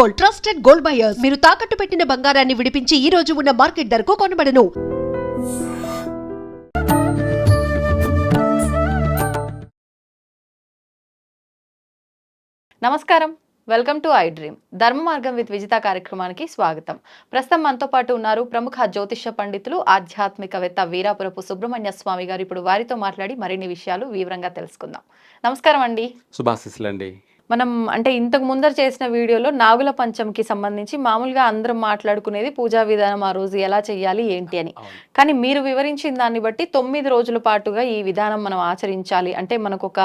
Gold trusted gold buyers. మీరు తాకట్టు పెట్టిన బంగారాన్ని విడిపించి ఈ రోజు ఉన్న మార్కెట్ ధరకు కొనబడను. నమస్కారం. వెల్కమ్ టు ఐ డ్రీమ్ ధర్మ మార్గం విత్ విజిత కార్యక్రమానికి స్వాగతం. ప్రస్తుతం మనతో పాటు ఉన్నారు ప్రముఖ జ్యోతిష పండితులు ఆధ్యాత్మికవేత్త వీరాపురపు సుబ్రహ్మణ్య స్వామి గారు. ఇప్పుడు వారితో మాట్లాడి మరిన్ని విషయాలు వివరంగా తెలుసుకుందాం. నమస్కారం అండి. శుభాశిస్సులండి. మనం అంటే ఇంతకు ముందర చేసిన వీడియోలో నాగుల పంచంకి సంబంధించి మామూలుగా అందరం మాట్లాడుకునేది పూజా విధానం ఆ రోజు ఎలా చేయాలి ఏంటి అని. కానీ మీరు వివరించిన దాన్ని బట్టి తొమ్మిది రోజుల పాటుగా ఈ విధానం మనం ఆచరించాలి అంటే మనకు ఒక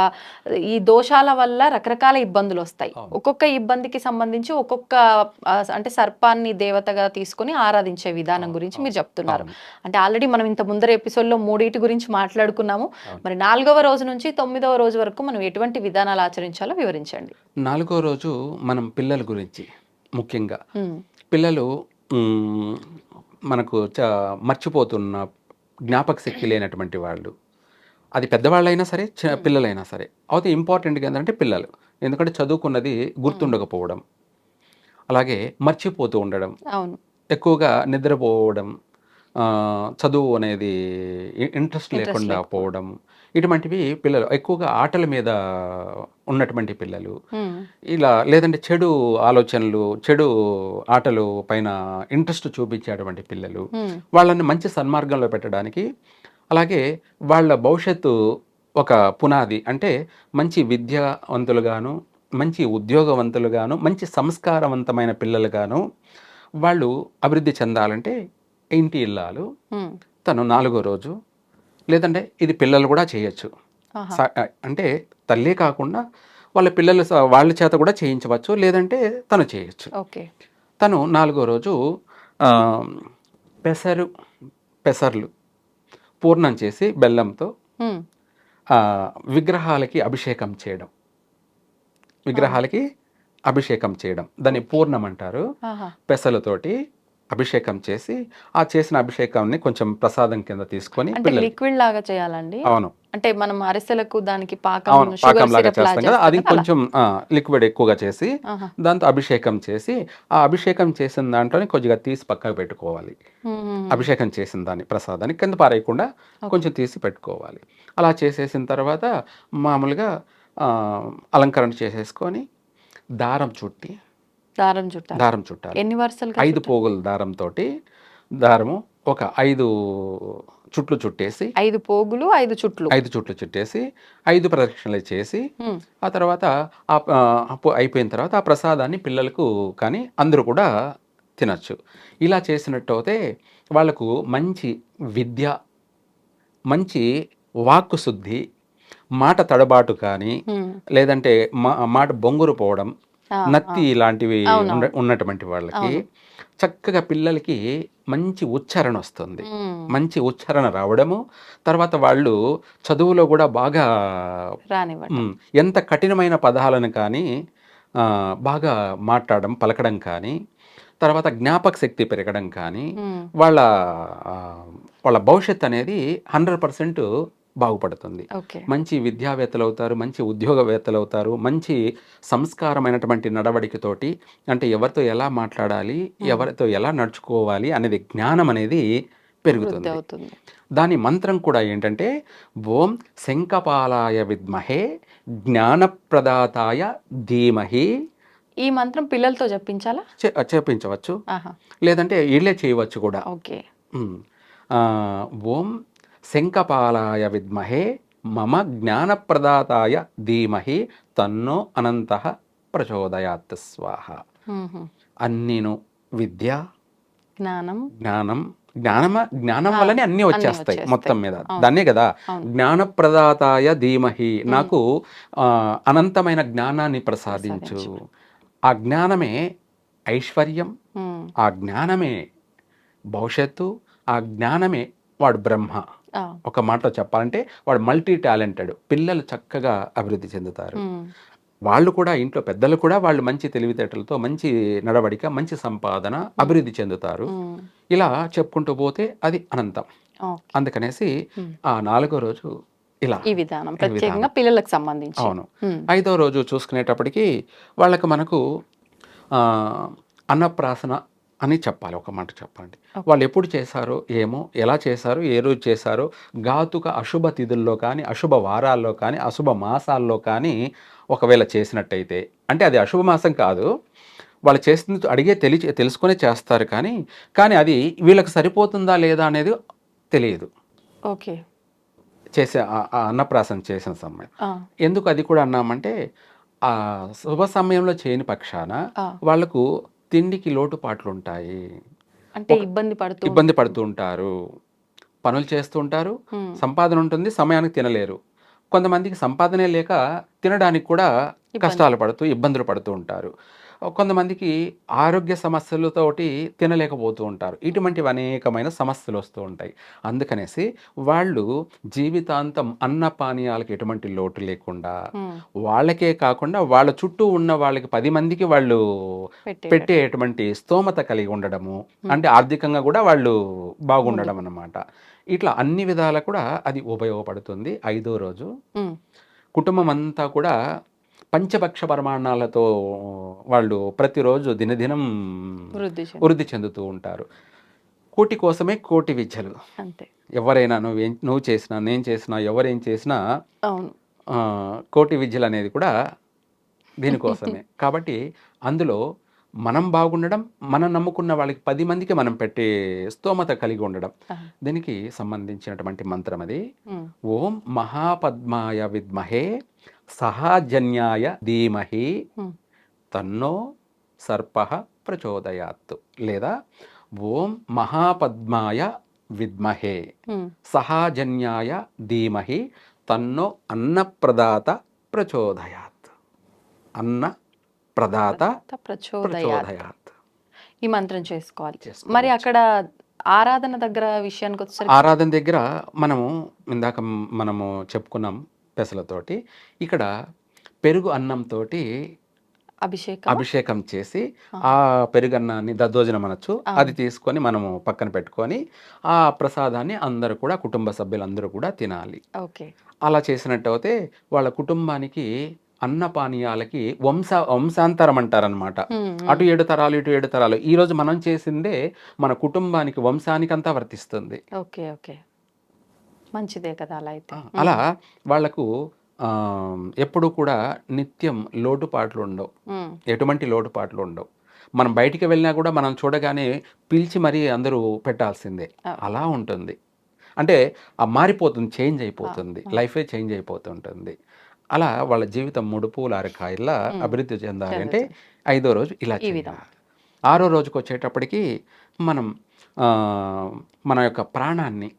ఈ దోషాల వల్ల రకరకాల ఇబ్బందులు వస్తాయి. ఒక్కొక్క ఇబ్బందికి సంబంధించి ఒక్కొక్క అంటే సర్పాన్ని దేవతగా తీసుకొని ఆరాధించే విధానం గురించి మీరు చెప్తున్నారు. అంటే ఆల్రెడీ మనం ఇంత ముందర ఎపిసోడ్లో మూడింటి గురించి మాట్లాడుకున్నాము. మరి నాలుగవ రోజు నుంచి తొమ్మిదవ రోజు వరకు మనం ఎటువంటి విధానాలు ఆచరించాలో వివరించండి నాలుగో రోజు మనం పిల్లల గురించి ముఖ్యంగా. పిల్లలు మనకు చ మర్చిపోతున్న జ్ఞాపక శక్తి లేనటువంటి వాళ్ళు. అది పెద్దవాళ్ళైనా సరే పిల్లలైనా సరే. అయితే ఇంపార్టెంట్గా ఏంటంటే పిల్లలు. ఎందుకంటే చదువుకున్నది గుర్తుండకపోవడం. అలాగే మర్చిపోతూ ఉండడం. అవును. ఎక్కువగా నిద్రపోవడం చదువు అనేది ఇంట్రెస్ట్ లేకుండా. పోవడం. ఇటువంటివి పిల్లలు ఎక్కువగా ఆటల మీద ఉన్నటువంటి పిల్లలు. ఇలా లేదంటే చెడు ఆలోచనలు చెడు ఆటలు పైన ఇంట్రెస్ట్ చూపించేటువంటి పిల్లలు వాళ్ళని మంచి సన్మార్గంలో పెట్టడానికి అలాగే వాళ్ళ భవిష్యత్తు ఒక పునాది అంటే మంచి విద్యావంతులుగాను మంచి ఉద్యోగవంతులుగాను మంచి సంస్కారవంతమైన పిల్లలుగాను వాళ్ళు అభివృద్ధి చెందాలంటే ఇంటి ఇల్లాలు తను నాలుగో రోజు లేదంటే ఇది పిల్లలు కూడా చేయొచ్చు. అంటే తల్లే కాకుండా వాళ్ళ పిల్లల వాళ్ళ చేత కూడా చేయించవచ్చు లేదంటే తను చేయొచ్చు. ఓకే. తను నాలుగో రోజు పెసరు పెసర్లు పూర్ణం చేసి బెల్లంతో విగ్రహాలకి అభిషేకం చేయడం. విగ్రహాలకి అభిషేకం చేయడం. దాన్ని పూర్ణం అంటారు. పెసలతోటి అభిషేకం చేసి ఆ చేసిన అభిషేకాన్ని కొంచెం ప్రసాదం కింద తీసుకొని లిక్విడ్ లాగా చేయాలండి? అవును. అంటే మనం అరిసెలకు దానికి పాకం పాకం లాగా చేస్తాం కదా అది. కొంచెం లిక్విడ్ ఎక్కువగా చేసి. దాంతో అభిషేకం చేసి ఆ అభిషేకం చేసిన దాంట్లోనే కొద్దిగా తీసి పక్కకు పెట్టుకోవాలి. అభిషేకం చేసిన దాన్ని ప్రసాదాన్ని కింద పారేయకుండా కొంచెం తీసి పెట్టుకోవాలి. అలా చేసేసిన తర్వాత మామూలుగా అలంకరణ చేసేసుకొని దారం చుట్టి దారం చుట్టాలి. దారం చుట్టాలి. ఎన్ని వరుసలు ఐదు పోగుల దారంతో దారము ఒక ఐదు చుట్లు చుట్టేసి ఐదు పోగులు ఐదు చుట్లు. ఐదు చుట్లు చుట్టేసి ఐదు ప్రదక్షిణలు చేసి ఆ తర్వాత అయిపోయిన తర్వాత ఆ ప్రసాదాన్ని పిల్లలకు కానీ అందరూ కూడా తినచ్చు. ఇలా చేసినట్టు అయితే వాళ్ళకు మంచి విద్య మంచి వాక్కు శుద్ధి మాట తడబాటు కానీ లేదంటే మా- మాట బొంగురు పోవడం నత్తి ఇలాంటివి ఉన్నటువంటి వాళ్ళకి. చక్కగా పిల్లలకి మంచి ఉచ్చారణ వస్తుంది. మంచి ఉచ్చారణ రావడము తర్వాత వాళ్ళు చదువులో కూడా బాగా ఎంత కఠినమైన పదాలను కానీ బాగా మాట్లాడడం పలకడం కానీ తర్వాత జ్ఞాపక శక్తి పెరగడం కానీ వాళ్ళ వాళ్ళ భవిష్యత్ అనేది హండ్రెడ్ పర్సెంట్ బాగుపడుతుంది. మంచి విద్యావేత్తలు అవుతారు మంచి ఉద్యోగవేత్తలు అవుతారు మంచి సంస్కారమైనటువంటి నడవడికతోటి అంటే ఎవరితో ఎలా మాట్లాడాలి ఎవరితో ఎలా నడుచుకోవాలి అనేది జ్ఞానం అనేది పెరుగుతుంది. దాని మంత్రం కూడా ఏంటంటే ఓం శంఖపాలాయ విద్మహే జ్ఞానప్రదాతాయ ధీమహి. ఈ మంత్రం పిల్లలతో చెప్పించాలా? చె- చేపించవచ్చు ఆహా. లేదంటే ఇళ్ళే చేయవచ్చు కూడా. ఓకే. ఓం శంఖపాలాయ విద్మహే మమ జ్ఞానప్రదాతాయ ధీమహి తన్నో అనంత ప్రచోదయాత్ స్వాహ. అన్నిను విద్య జ్ఞానం. జ్ఞానం జ్ఞానమ జ్ఞానం వల్లనే అన్నీ వచ్చేస్తాయి. మొత్తం మీద. దాన్నే కదా. జ్ఞానప్రదాతాయ ధీమహి. నాకు అనంతమైన జ్ఞానాన్ని ప్రసాదించు. ఆ జ్ఞానమే ఐశ్వర్యం ఆ జ్ఞానమే భవిష్యత్తు ఆ జ్ఞానమే వాడు బ్రహ్మ. ఒక మాటలో చెప్పాలంటే వాడు మల్టీ టాలెంటెడ్ పిల్లలు చక్కగా అభివృద్ధి చెందుతారు. వాళ్ళు కూడా ఇంట్లో పెద్దలు కూడా వాళ్ళు మంచి తెలివితేటలతో మంచి నడవడిక మంచి సంపాదన అభివృద్ధి చెందుతారు. ఇలా చెప్పుకుంటూ పోతే అది అనంతం. అందుకనేసి. ఆ నాలుగో రోజు ఇలా ఈ విధానం. ప్రత్యేకంగా. పిల్లలకు సంబంధించి. అవును. ఐదో రోజు చూసుకునేటప్పటికి వాళ్ళకి మనకు అన్నప్రాసన అని చెప్పాలి ఒక మాట చెప్పండి వాళ్ళు ఎప్పుడు చేశారో ఏమో ఎలా చేశారో ఏ రోజు చేశారో ఘాతుక అశుభ తిథుల్లో కానీ అశుభ వారాల్లో కానీ అశుభ మాసాల్లో కానీ ఒకవేళ చేసినట్టయితే అంటే అది అశుభ మాసం కాదు వాళ్ళు చేస్తుంది అడిగే తెలి తెలుసుకునే చేస్తారు కానీ కానీ అది వీళ్ళకి సరిపోతుందా లేదా అనేది తెలియదు. ఓకే. చేసే అన్నప్రాసన చేసిన సమయం. ఎందుకు అది కూడా అన్నామంటే ఆ శుభ సమయంలో చేయని పక్షాన. వాళ్ళకు తిండికి లోటుపాట్లు ఉంటాయి అంటే ఇబ్బంది పడుతూ ఇబ్బంది పడుతూ ఉంటారు. పనులు చేస్తూ ఉంటారు. సంపాదన ఉంటుంది సమయానికి తినలేరు. కొంతమందికి సంపాదనే లేక తినడానికి కూడా కష్టాలు పడుతూ ఇబ్బందులు పడుతూ ఉంటారు. కొంతమందికి ఆరోగ్య సమస్యలతోటి తినలేకపోతూ ఉంటారు. ఇటువంటివి అనేకమైన సమస్యలు వస్తూ ఉంటాయి. అందుకనేసి వాళ్ళు జీవితాంతం అన్న పానీయాలకు ఎటువంటి లోటు లేకుండా వాళ్ళకే కాకుండా వాళ్ళ చుట్టూ ఉన్న వాళ్ళకి పది మందికి వాళ్ళు పెట్టే పెట్టేటువంటి స్తోమత కలిగి ఉండడము అంటే ఆర్థికంగా కూడా వాళ్ళు బాగుండడం అన్నమాట. ఇట్లా అన్ని విధాలా కూడా అది ఉపయోగపడుతుంది. ఐదో రోజు కుటుంబం అంతా కూడా పంచపక్ష పరిమాణాలతో వాళ్ళు ప్రతిరోజు దినదినం వృద్ధి చెంది వృద్ధి చెందుతూ ఉంటారు. కోటి కోసమే కోటి విద్యలు. అంతే. ఎవరైనా నువ్వేం నువ్వు చేసినా నేను చేసినా ఎవరేం చేసినా కోటి విద్యలు అనేది కూడా దీనికోసమే. కాబట్టి అందులో మనం బాగుండడం మనం నమ్ముకున్న వాళ్ళకి పది మందికి మనం పెట్టే స్తోమత కలిగి ఉండడం. దీనికి సంబంధించినటువంటి మంత్రం అది. ఓం మహాపద్మాయ విద్మహే సహాజన్యాయ ధీమహి తన్నో సర్ప ప్రచోదయాత్ లేదా ఓం మహాపద్మాయ విద్మహే. సహాజన్యాయ ధీమహి తన్నో అన్నప్రదాత ప్రచోదయాత్ అన్న ప్రదాత ప్రచోదయాత్ ఈ మంత్రం చేసుకోవాలి. మరి అక్కడ ఆరాధన దగ్గర విషయానికి వచ్చేసరికి ఆరాధన దగ్గర మనము ఇందాక మనము చెప్పుకున్నాం పెసలతోటి ఇక్కడ పెరుగు అన్నంతో అభిషేకం అభిషేకం చేసి ఆ. పెరుగన్నాన్ని దద్దోజనం అనొచ్చు. అది తీసుకొని మనము పక్కన పెట్టుకొని ఆ ప్రసాదాన్ని అందరూ కూడా కుటుంబ సభ్యులందరూ కూడా తినాలి. ఓకే. అలా చేసినట్టు అయితే వాళ్ళ కుటుంబానికి అన్నపానీయాలకి వంశ వంశాంతరం అంటారనమాట అటు ఏడు తరాలు ఇటు ఏడు తరాలు. ఈ రోజు మనం చేసిందే మన కుటుంబానికి వంశానికి అంతా వర్తిస్తుంది. Okay okay. మంచిదే కదా అలా అయితే. అలా వాళ్ళకు ఎప్పుడు కూడా నిత్యం లోటుపాట్లు ఉండవు. ఎటువంటి లోటుపాట్లు ఉండవు. మనం బయటికి వెళ్ళినా కూడా మనం చూడగానే పిలిచి మరీ అందరూ పెట్టాల్సిందే. అలా ఉంటుంది. అంటే ఆ మారిపోతుంది చేంజ్ అయిపోతుంది. లైఫే చేంజ్ అయిపోతుంటుంది. అలా వాళ్ళ జీవితం మూడు పూల అరకాయల్లా అభివృద్ధి చెందాలి అంటే ఐదో రోజు ఇలా ఆరో రోజుకి వచ్చేటప్పటికి మనం మన యొక్క ప్రాణాన్ని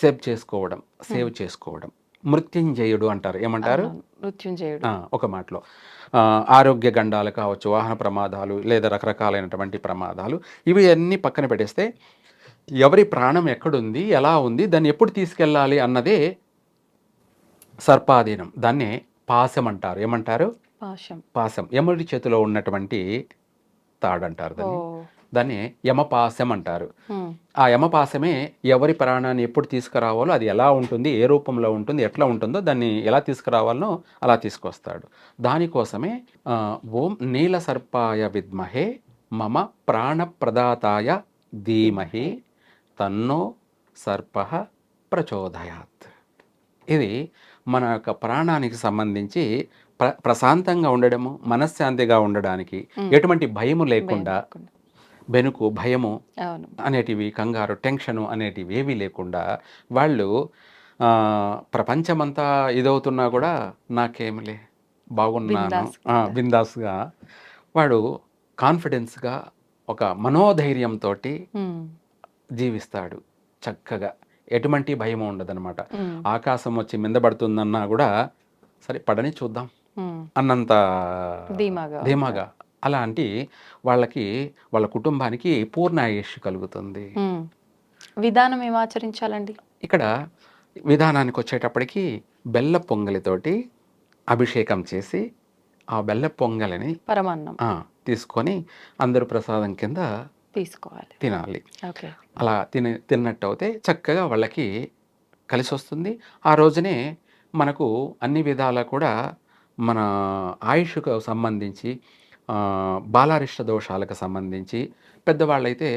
సేవ్ చేసుకోవడం సేవ్ చేసుకోవడం. మృత్యుంజయుడు అంటారు. ఏమంటారు. మృత్యుంజయుడు. ఒక మాటలో. ఆరోగ్య గండాలు కావచ్చు వాహన ప్రమాదాలు లేదా రకరకాలైనటువంటి ప్రమాదాలు ఇవి అన్నీ పక్కన పెట్టేస్తే ఎవరి ప్రాణం ఎక్కడుంది ఎలా ఉంది దాన్ని ఎప్పుడు తీసుకెళ్ళాలి అన్నదే సర్పాధీనం. దాన్నే పాశం అంటారు. ఏమంటారు? పాశం. పాశం. యముడి చేతిలో ఉన్నటువంటి తాడంటారు దాన్ని. దాన్ని యమపాశం అంటారు. ఆ యమపాశమే ఎవరి ప్రాణాన్ని ఎప్పుడు తీసుకురావాలో అది ఎలా ఉంటుంది ఏ రూపంలో ఉంటుంది ఎట్లా ఉంటుందో దాన్ని ఎలా తీసుకురావాలనో అలా తీసుకొస్తాడు. దానికోసమే ఓం నీల సర్పాయ విద్మహే మమ ప్రాణప్రదాతాయ ధీమహి తన్నో సర్ప ప్రచోదయాత్. ఇది మన యొక్క ప్రాణానికి సంబంధించి ప్ర ప్రశాంతంగా ఉండడము మనశ్శాంతిగా ఉండడానికి ఎటువంటి భయము లేకుండా. బెనుకు భయము అనేటివి కంగారు టెన్షను అనేటివి ఏవీ లేకుండా వాళ్ళు ప్రపంచమంతా ఇదవుతున్నా కూడా నాకేమిలే బాగున్నాను. బిందాస్గా. వాడు కాన్ఫిడెన్స్గా ఒక మనోధైర్యంతో జీవిస్తాడు చక్కగా. ఎటువంటి భయం ఉండదన్నమాట. ఉమ్, ఆకాశం వచ్చి మింద పడుతుందన్నా కూడా సరే పడని చూద్దాం అన్నంత ధీమాగా. అలాంటి వాళ్ళకి వాళ్ళ కుటుంబానికి పూర్ణ ఆయుష్ కలుగుతుంది. విధానం ఏం ఆచరించాలండి? ఇక్కడ విధానానికి వచ్చేటప్పటికి బెల్ల పొంగలితోటి అభిషేకం చేసి ఆ బెల్ల పొంగలిని పరమాన్నం. తీసుకొని అందరూ ప్రసాదం కింద తీసుకోవాలి. తినాలి. అలా తిని తిన్నట్టు అయితే చక్కగా వాళ్ళకి కలిసి వస్తుంది. ఆ రోజునే మనకు అన్ని విధాలా కూడా మన ఆయుష్కు సంబంధించి బాలారిష్ట దోషాలకు సంబంధించి పెద్దవాళ్ళైతే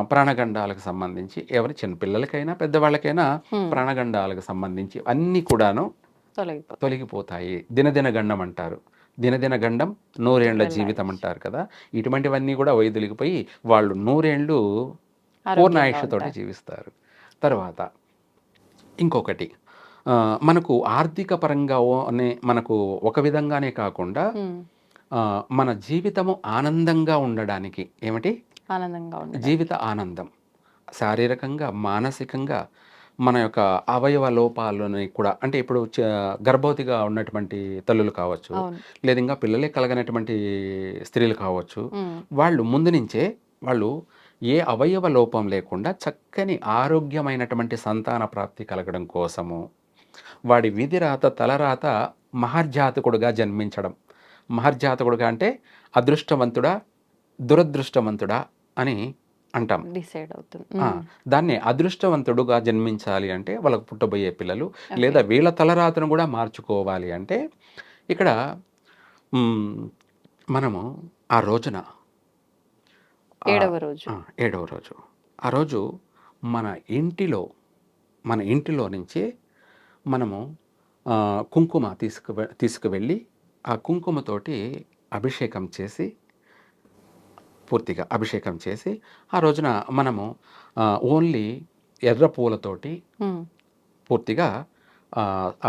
ప్రాణగండాలకు సంబంధించి ఎవరి చిన్నపిల్లలకైనా పెద్దవాళ్ళకైనా. ప్రాణగండాలకు సంబంధించి అన్నీ కూడాను తొలగిపోతాయి. దినదిన గండం అంటారు. దినదిన గండం నూరేండ్ల జీవితం. అంటారు కదా. ఇటువంటివన్నీ కూడా వైదొలిగిపోయి వాళ్ళు నూరేండ్లు పూర్ణాయుషతోటి. జీవిస్తారు. తర్వాత ఇంకొకటి మనకు ఆర్థిక పరంగా మనకు ఒక విధంగానే కాకుండా మన జీవితము ఆనందంగా ఉండడానికి ఏమిటి? ఆనందంగా జీవిత ఆనందం. శారీరకంగా మానసికంగా మన యొక్క అవయవ లోపాలని కూడా అంటే ఇప్పుడు గర్భవతిగా ఉన్నటువంటి తల్లులు కావచ్చు లేదా ఇంకా పిల్లలే కలగనటువంటి స్త్రీలు కావచ్చు. వాళ్ళు ముందు నుంచే వాళ్ళు ఏ అవయవ లోపం లేకుండా చక్కని ఆరోగ్యమైనటువంటి సంతాన ప్రాప్తి కలగడం కోసము వాడి విధిరాత తలరాత మహర్జాతకుడుగా జన్మించడం. మహర్జాతకుడుగా అంటే అదృష్టవంతుడా దురదృష్టవంతుడా అని అంటాం. డిసైడ్ అవుతుంది. దాన్ని అదృష్టవంతుడుగా జన్మించాలి అంటే వాళ్ళకు పుట్టబోయే పిల్లలు లేదా వీళ్ళ తలరాతను కూడా మార్చుకోవాలి అంటే ఇక్కడ మనము ఆ రోజున ఏడవ రోజు. ఏడవ రోజు. ఆ రోజు మన ఇంటిలో మన ఇంటిలో నుంచి మనము కుంకుమ తీసుకు తీసుకువెళ్ళి ఆ కుంకుమతోటి అభిషేకం చేసి పూర్తిగా అభిషేకం చేసి ఆ రోజున మనము ఓన్లీ ఎర్ర పూలతోటి. పూర్తిగా ఆ,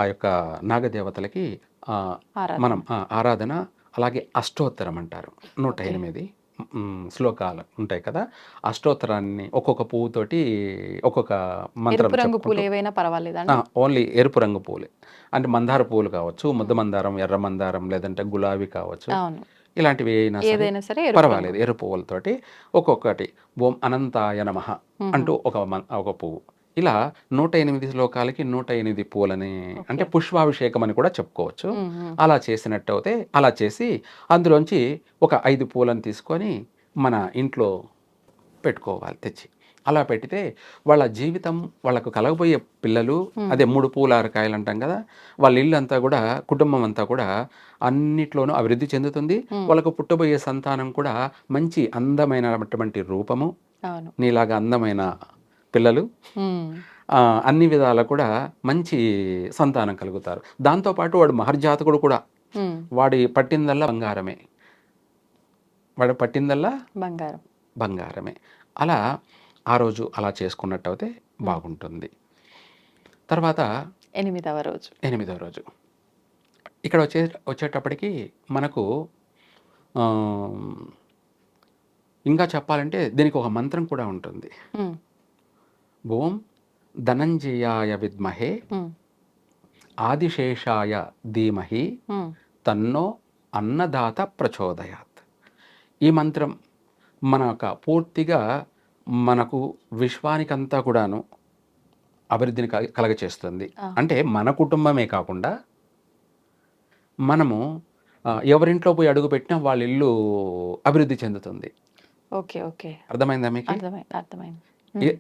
యొక్క నాగదేవతలకి. మనం ఆరాధన అలాగే అష్టోత్తరం అంటారు నూట. ఎనిమిది శ్లోకాలు ఉంటాయి కదా? అష్టోత్తరాన్ని ఒక్కొక్క పువ్వుతోటి ఒక్కొక్క మంత్రం రంగు పూలు ఏవైనా పర్వాలేదా ఓన్లీ ఎరుపు రంగు పూలే. అంటే మందార పూలు కావచ్చు ముద్ద మందారం ఎర్ర మందారం లేదంటే గులాబీ కావచ్చు. ఇలాంటివి అయినా సరే ఏదైనా సరే పర్వాలేదు. ఎరుపు పువ్వులతోటి ఒక్కొక్కటి ఓం అనంతాయ నమః. అంటూ ఒక ఒక పువ్వు. ఇలా నూట ఎనిమిది శ్లోకాలకి నూట ఎనిమిది పూలని అంటే పుష్పాభిషేకం అని కూడా చెప్పుకోవచ్చు. అలా చేసినట్టు అయితే అలా చేసి అందులోంచి ఒక ఐదు పూలను తీసుకొని మన ఇంట్లో పెట్టుకోవాలి తెచ్చి. అలా పెడితే వాళ్ళ జీవితం వాళ్ళకు కలగబోయే పిల్లలు అదే మూడు పూల అరకాయలు అంటాం కదా వాళ్ళ ఇల్లు అంతా కూడా కుటుంబం అంతా కూడా అన్నిట్లోనూ అభివృద్ధి చెందుతుంది. వాళ్ళకు పుట్టబోయే సంతానం కూడా మంచి అందమైనటువంటి రూపము. నీలాగా అందమైన పిల్లలు అన్ని విధాల కూడా మంచి సంతానం కలుగుతారు. దాంతోపాటు వాడు మహర్జాతకుడు కూడా. వాడి పట్టిందల్లా బంగారమే. వాడు పట్టిందల్లా బంగారం. బంగారమే. అలా ఆ రోజు అలా చేసుకున్నట్టు అయితే బాగుంటుంది. తర్వాత ఎనిమిదవ రోజు. ఎనిమిదవ రోజు. ఇక్కడ వచ్చే వచ్చేటప్పటికి మనకు ఇంకా చెప్పాలంటే దీనికి ఒక మంత్రం కూడా ఉంటుంది. ఓం ధనంజయాయ విద్మహే. ఆదిశేషాయ ధీమహి. తన్నో అన్నదాత ప్రచోదయాత్. ఈ మంత్రం మన యొక్క పూర్తిగా మనకు విశ్వానికంతా కూడాను అభివృద్ధిని కల- కలగచేస్తుంది. అంటే మన కుటుంబమే కాకుండా మనము ఎవరింట్లో పోయి అడుగు పెట్టినా వాళ్ళ ఇల్లు అభివృద్ధి చెందుతుంది. Okay okay. అర్థమైందా మీకు? అర్థమైంది.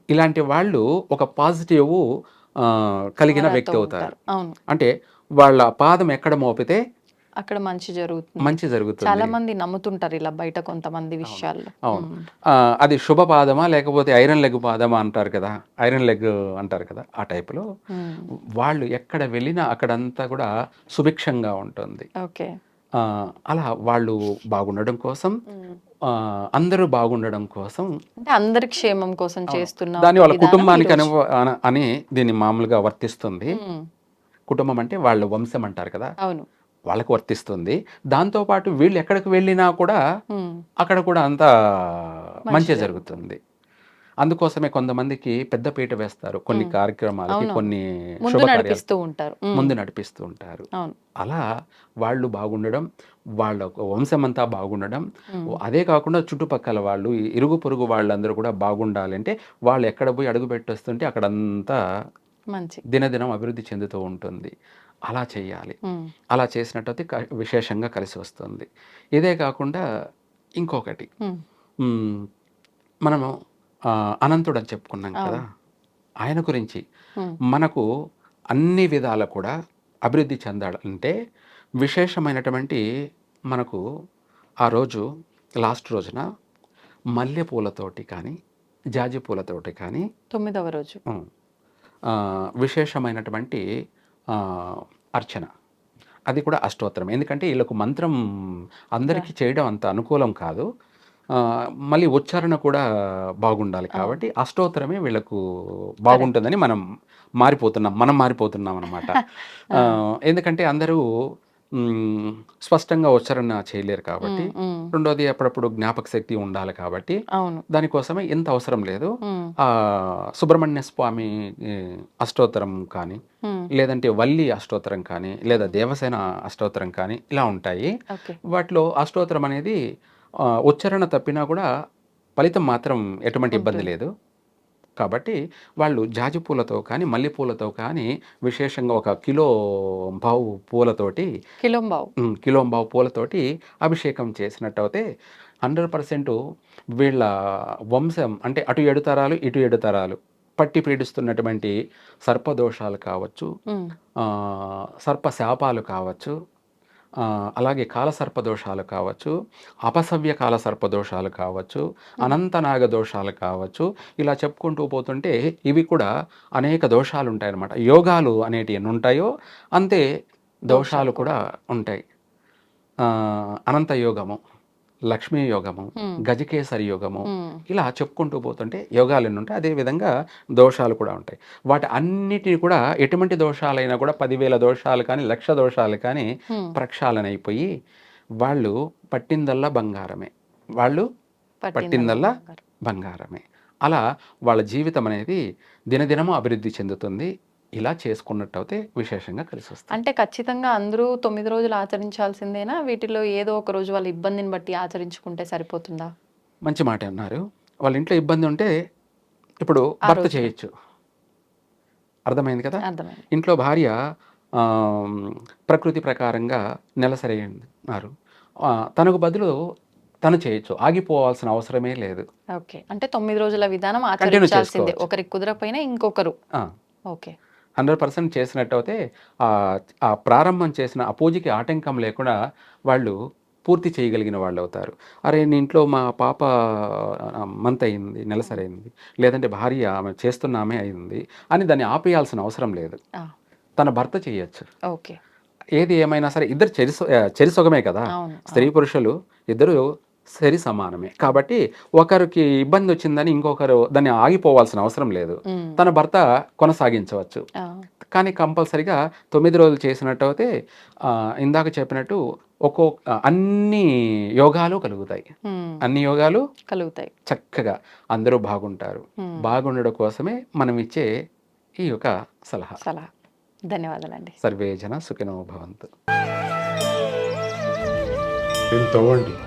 ఇలాంటి వాళ్ళు ఒక పాజిటివ్ కలిగిన వ్యక్తి అవుతారు. అంటే వాళ్ళ పాదం ఎక్కడ మోపితే అక్కడ మంచి జరుగుతుంది. మంచి జరుగుతుంది. చాలా మంది నమ్ముతుంటారు ఇలా బయట కొంతమంది విషయాల్లో. అవును. అది శుభ పాదమా లేకపోతే ఐరన్ లెగ్ పాదమా అంటారు కదా ఐరన్ లెగ్ అంటారు కదా ఆ టైపులో. వాళ్ళు ఎక్కడ వెళ్ళినా అక్కడంతా కూడా సుభిక్షంగా ఉంటుంది. ఓకే. అలా వాళ్ళు బాగుండడం కోసం అందరూ బాగుండడం కోసం అంటే అందరి క్షేమం కోసం చేస్తున్న ఒక వాళ్ళ కుటుంబానికి. అను అన- దీన్ని మామూలుగా వర్తిస్తుంది. కుటుంబం అంటే వాళ్ళ వంశం అంటారు కదా. అవును. వాళ్ళకు వర్తిస్తుంది. దాంతోపాటు వీళ్ళు ఎక్కడికి వెళ్ళినా కూడా. అక్కడ కూడా అంతా మంచి జరుగుతుంది. అందుకోసమే కొంతమందికి పెద్ద పీట వేస్తారు. కొన్ని. కార్యక్రమాలకి. కొన్ని నడిపిస్తూ ఉంటారు. ముందు నడిపిస్తూ ఉంటారు. అలా వాళ్ళు బాగుండడం వాళ్ళ ఒక వంశం అంతా బాగుండడం. అదే కాకుండా చుట్టుపక్కల వాళ్ళు ఇరుగు పొరుగు వాళ్ళందరూ కూడా బాగుండాలి అంటే వాళ్ళు ఎక్కడ పోయి అడుగు పెట్టొస్తుంటే అక్కడంతా మంచి. దినదినం అభివృద్ధి చెందుతూ ఉంటుంది. అలా చేయాలి. అలా చేసినట్టయితే విశేషంగా కలిసి వస్తుంది. ఇదే కాకుండా ఇంకొకటి. మనము అనంతుడు అని చెప్పుకున్నాం కదా. ఆయన గురించి. మనకు అన్ని విధాల కూడా అభివృద్ధి చెందాలంటే విశేషమైనటువంటి మనకు ఆ రోజు లాస్ట్ రోజున మల్లె పూలతోటి కానీ జాజి పూలతోటి కానీ తొమ్మిదవ రోజు. విశేషమైనటువంటి అర్చన. అది కూడా అష్టోత్తరం. ఎందుకంటే వీళ్ళకు మంత్రం అందరికీ చేయడం అంత అనుకూలం కాదు. మళ్ళీ ఉచ్చారణ కూడా బాగుండాలి కాబట్టి అష్టోత్తరమే వీళ్ళకు బాగుంటుందని మనం మారిపోతున్నాం మనం మారిపోతున్నాం అనమాట ఎందుకంటే అందరూ స్పష్టంగా ఉచ్చారణ చేయలేరు కాబట్టి. రెండోది అప్పుడప్పుడు జ్ఞాపక శక్తి ఉండాలి కాబట్టి దానికోసమే ఎంత అవసరం లేదు. ఆ సుబ్రహ్మణ్య స్వామి అష్టోత్తరం కానీ. లేదంటే వల్లి అష్టోత్తరం కానీ లేదా దేవసేన అష్టోత్తరం కానీ ఇలా ఉంటాయి. వాటిలో అష్టోత్తరం అనేది ఉచ్చారణ తప్పినా కూడా ఫలితం మాత్రం ఎటువంటి ఇబ్బంది. లేదు. కాబట్టి వాళ్ళు జాజి పూలతో కానీ మల్లెపూలతో కానీ విశేషంగా ఒక కిలో బావు పూలతోటి కిలోంబావు ఉమ్, కిలో బావు పూలతోటి అభిషేకం చేసినట్టు అయితే హండ్రెడ్ పర్సెంట్ వీళ్ళ వంశం అంటే అటు ఏడు తరాలు ఇటు ఏడు తరాలు పట్టి పీడిస్తున్నటువంటి సర్పదోషాలు కావచ్చు ఉమ్, ఆ, సర్ప శాపాలు కావచ్చు అలాగే కాలసర్ప దోషాలు కావచ్చు అపసవ్య కాల సర్పదోషాలు కావచ్చు అనంతనాగ దోషాలు కావచ్చు ఇలా చెప్పుకుంటూ పోతుంటే ఇవి కూడా అనేక దోషాలు ఉంటాయన్నమాట యోగాలు అనేటివి ఎన్ని ఉంటాయో అంతే దోషాలు కూడా ఉంటాయి. అనంత యోగము. లక్ష్మీ యోగము. గజకేసరి యోగము ఇలా చెప్పుకుంటూ పోతుంటే యోగాలు ఎన్ని ఉంటాయి అదేవిధంగా దోషాలు కూడా ఉంటాయి వాటి అన్నిటిని కూడా ఎటువంటి దోషాలైనా కూడా పదివేల దోషాలు కానీ లక్ష దోషాలు కానీ. ప్రక్షాళన అయిపోయి వాళ్ళు పట్టిందల్లా బంగారమే వాళ్ళు పట్టిందల్లా బంగారం. బంగారమే అలా వాళ్ళ జీవితం అనేది దినదినము అభివృద్ధి చెందుతుంది ఇలా చేసుకున్నట్టయితే విశేషంగా కలిసి వస్తుంది అంటే ఖచ్చితంగా అందరూ తొమ్మిది రోజులు ఆచరించాల్సిందేనా? వీటిలో ఏదో ఒక రోజు వాళ్ళ ఇబ్బందిని బట్టి ఆచరించుకుంటే సరిపోతుందా? మంచి మాట అన్నారు. వాళ్ళ ఇంట్లో ఇబ్బంది ఉంటే ఇప్పుడు భర్త. చేయొచ్చు. అర్థమైంది కదా? ఇంట్లో భార్య ప్రకృతి ప్రకారంగా నెలసరైనారు తనకు బదులు తను చేయొచ్చు. ఆగిపోవాల్సిన అవసరమే లేదు. ఓకే. అంటే తొమ్మిది రోజుల విధానం ఆచరించాల్సిందే. ఒకరికి కుదరకపోయినా ఇంకొకరు. ఓకే. హండ్రెడ్ పర్సెంట్ చేసినట్టయితే ఆ ఆ ప్రారంభం చేసిన ఆ పూజకి ఆటంకం లేకుండా వాళ్ళు పూర్తి చేయగలిగిన వాళ్ళు అవుతారు అరే నీ ఇంట్లో మా పాప మంత్ అయింది నెలసరైంది లేదంటే భార్య ఆమె చేస్తున్న ఆమె అయింది అని దాన్ని ఆపేయాల్సిన అవసరం లేదు. తన భర్త చేయొచ్చు. ఓకే. ఏది ఏమైనా సరే ఇద్దరు చెరి చెరిసొగమే కదా. స్త్రీ పురుషులు ఇద్దరు సరి సమానమే. కాబట్టి ఒకరికి ఇబ్బంది వచ్చిందని ఇంకొకరు దాన్ని ఆగిపోవాల్సిన అవసరం లేదు. తన భర్త కొనసాగించవచ్చు. కానీ కంపల్సరిగా తొమ్మిది రోజులు చేసినట్టు అయితే ఇందాక చెప్పినట్టు ఒక్కో అన్ని యోగాలు కలుగుతాయి. అన్ని యోగాలు కలుగుతాయి. చక్కగా అందరూ బాగుంటారు. బాగుండడం కోసమే మనం ఇచ్చే ఈ యొక్క సలహా. సలహా. ధన్యవాదాలండి. సర్వే జన సుఖినో భవంతు. తవ్వండి?